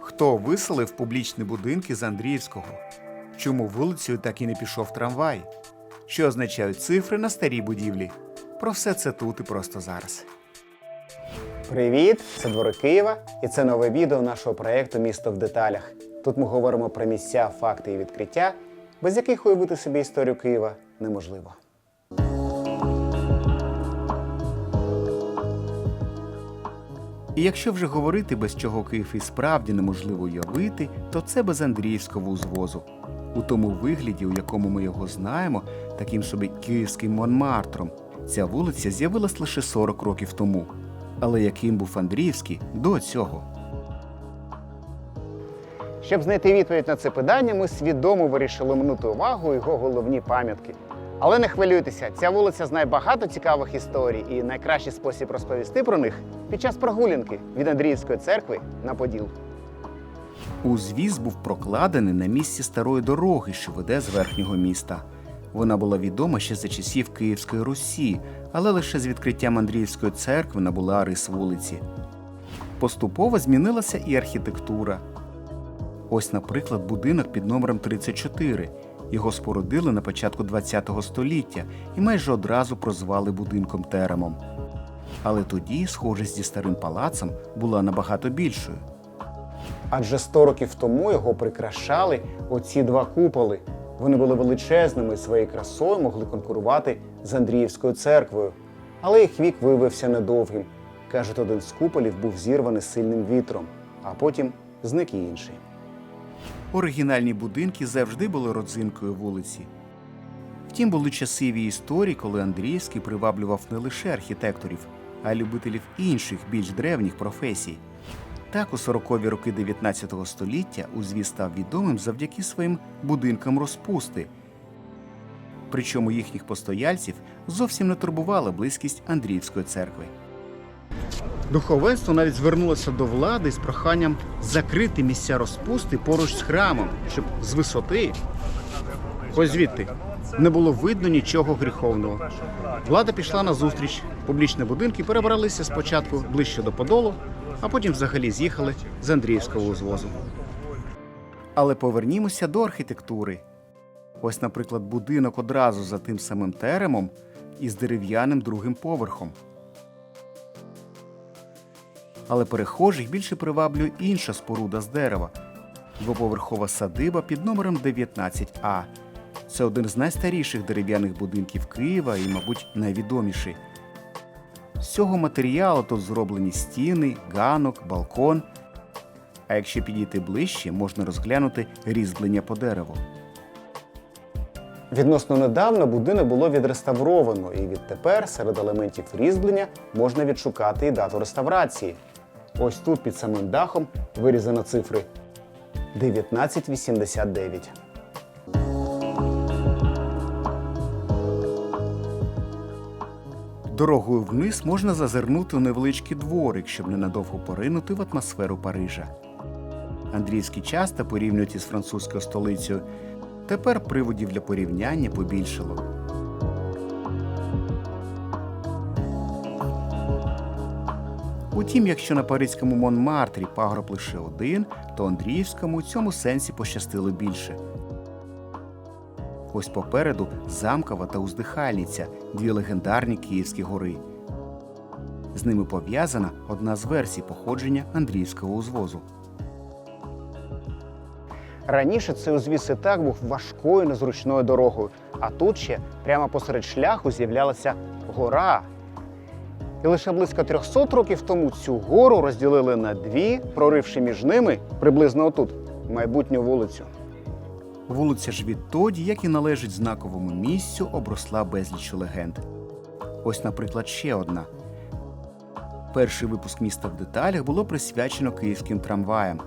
Хто виселив публічні будинки з Андріївського? Чому вулицею так і не пішов трамвай? Що означають цифри на старій будівлі? Про все це тут і просто зараз. Привіт! Це двори Києва, і це нове відео нашого проєкту Місто в деталях. Тут ми говоримо про місця, факти і відкриття, без яких уявити собі історію Києва неможливо. І якщо вже говорити, без чого Київ і справді неможливо уявити, то це без Андріївського узвозу. У тому вигляді, у якому ми його знаємо, таким собі київським Монмартром, ця вулиця з'явилась лише 40 років тому. Але яким був Андріївський до цього? Щоб знайти відповідь на це питання, ми свідомо вирішили минути увагу його головні пам'ятки. Але не хвилюйтеся, ця вулиця знає багато цікавих історій, і найкращий спосіб розповісти про них під час прогулянки від Андріївської церкви на Поділ. Узвіз був прокладений на місці старої дороги, що веде з верхнього міста. Вона була відома ще за часів Київської Русі, але лише з відкриттям Андріївської церкви набула рис вулиці. Поступово змінилася і архітектура. Ось, наприклад, будинок під номером 34. Його спорудили на початку ХХ століття і майже одразу прозвали будинком теремом. Але тоді схожість зі старим палацем була набагато більшою. Адже 100 років тому його прикрашали оці два куполи. Вони були величезними своєю красою могли конкурувати з Андріївською церквою. Але їх вік виявився недовгим. Кажуть, один з куполів був зірваний сильним вітром, а потім зник і інший. Оригінальні будинки завжди були родзинкою вулиці. Втім, були часи в історії, коли Андріївський приваблював не лише архітекторів, а й любителів інших, більш древніх професій. Так, у 40-ві роки 19 століття узвіз став відомим завдяки своїм будинкам розпусти. Причому їхніх постояльців зовсім не турбувала близькість Андріївської церкви. Духовенство навіть звернулося до влади з проханням закрити місця розпусти поруч з храмом, щоб з висоти, ось звідти, не було видно нічого гріховного. Влада пішла на зустріч. Публічні будинки перебралися спочатку ближче до Подолу, а потім взагалі з'їхали з Андріївського узвозу. Але повернімося до архітектури. Ось, наприклад, будинок одразу за тим самим теремом із дерев'яним другим поверхом. Але перехожих більше приваблює інша споруда з дерева двоповерхова садиба під номером 19А. Це один з найстаріших дерев'яних будинків Києва і, мабуть, найвідоміший. З цього матеріалу тут зроблені стіни, ганок, балкон. А якщо підійти ближче, можна розглянути різьблення по дереву. Відносно недавно будинок було відреставровано, і відтепер серед елементів різьблення можна відшукати і дату реставрації. Ось тут під самим дахом вирізано цифри 1989. Дорогою вниз можна зазирнути у невеличкий дворик, щоб ненадовго поринути в атмосферу Парижа. Андріївський часто порівнюють із французькою столицею. Тепер приводів для порівняння побільшало. Утім, якщо на паризькому Монмартрі пагорб лише один, то Андріївському у цьому сенсі пощастило більше. Ось попереду замкова та уздихальниця, дві легендарні Київські гори. З ними пов'язана одна з версій походження Андріївського узвозу. Раніше цей узвіз і так був важкою незручною дорогою, а тут ще прямо посеред шляху з'являлася гора. І лише близько 300 років тому цю гору розділили на дві, проривши між ними приблизно отут майбутню вулицю. Вулиця ж відтоді, як і належить знаковому місцю, обросла безліччю легенд. Ось, наприклад, ще одна. Перший випуск міста в деталях було присвячено київським трамваям.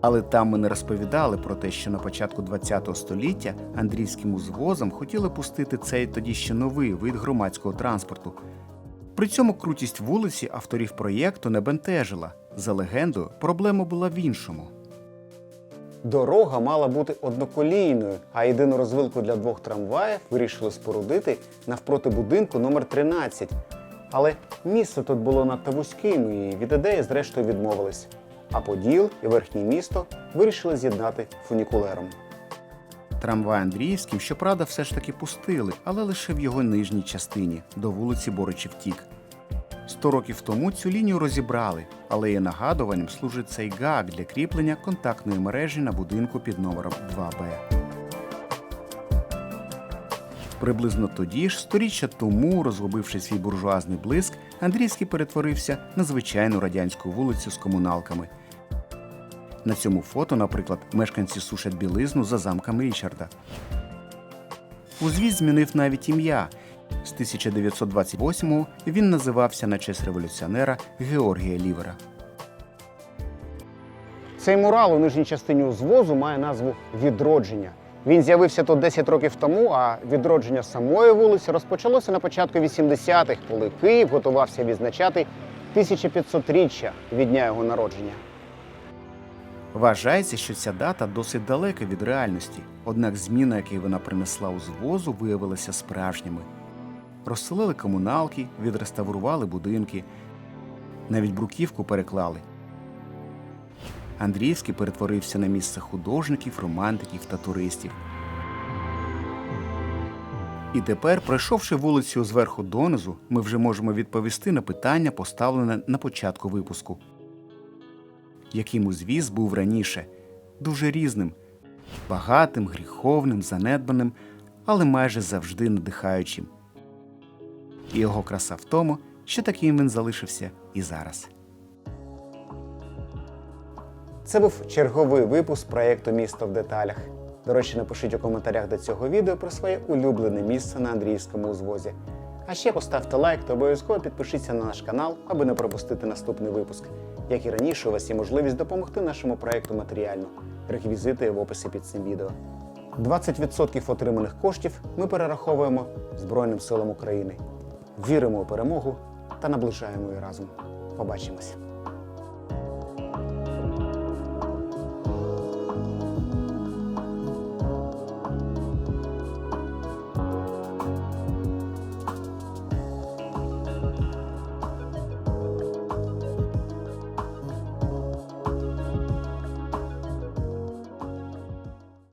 Але там ми не розповідали про те, що на початку ХХ століття андрійським узвозом хотіли пустити цей тоді ще новий вид громадського транспорту. При цьому крутість вулиці авторів проєкту не бентежила. За легендою, проблема була в іншому. Дорога мала бути одноколійною, а єдину розвилку для двох трамваїв вирішили спорудити навпроти будинку номер 13. Але місце тут було надто вузьким і від ідеї зрештою відмовились. а Поділ і верхнє місто вирішили з'єднати фунікулером. Трамвай Андріївським, щоправда, все ж таки пустили, але лише в його нижній частині до вулиці Боричів Тік. Сто років тому цю лінію розібрали, але є нагадуванням служить цей гак для кріплення контактної мережі на будинку під номером 2Б. Приблизно тоді ж, сторіччя тому, розгубивши свій буржуазний блиск, Андрійський перетворився на звичайну радянську вулицю з комуналками. На цьому фото, наприклад, мешканці сушать білизну за замком Річарда. Узвіз змінив навіть ім'я. З 1928-го він називався на честь революціонера Георгія Лівера. Цей мурал у нижній частині узвозу має назву Відродження. Він з'явився тут 10 років тому, а відродження самої вулиці розпочалося на початку 80-х, коли Київ готувався відзначати 1500-річчя від дня його народження. Вважається, що ця дата досить далека від реальності, однак зміна, які вона принесла у звозу, виявилася справжніми. Розселили комуналки, відреставрували будинки, навіть бруківку переклали. Андріївський перетворився на місце художників, романтиків та туристів. І тепер, пройшовши вулицю зверху донизу, ми вже можемо відповісти на питання, поставлене на початку випуску яким узвіз був раніше, дуже різним, багатим, гріховним, занедбаним, але майже завжди надихаючим. І його краса в тому, що таким він залишився і зараз. Це був черговий випуск проєкту Місто в деталях. До речі, напишіть у коментарях до цього відео про своє улюблене місце на Андріївському узвозі. А ще поставте лайк та обов'язково підпишіться на наш канал, аби не пропустити наступний випуск. Як і раніше, у вас є можливість допомогти нашому проєкту матеріально. Реквізити в описі під цим відео. 20% отриманих коштів ми перераховуємо Збройним силам України. Віримо у перемогу та наближаємо її разом. Побачимось!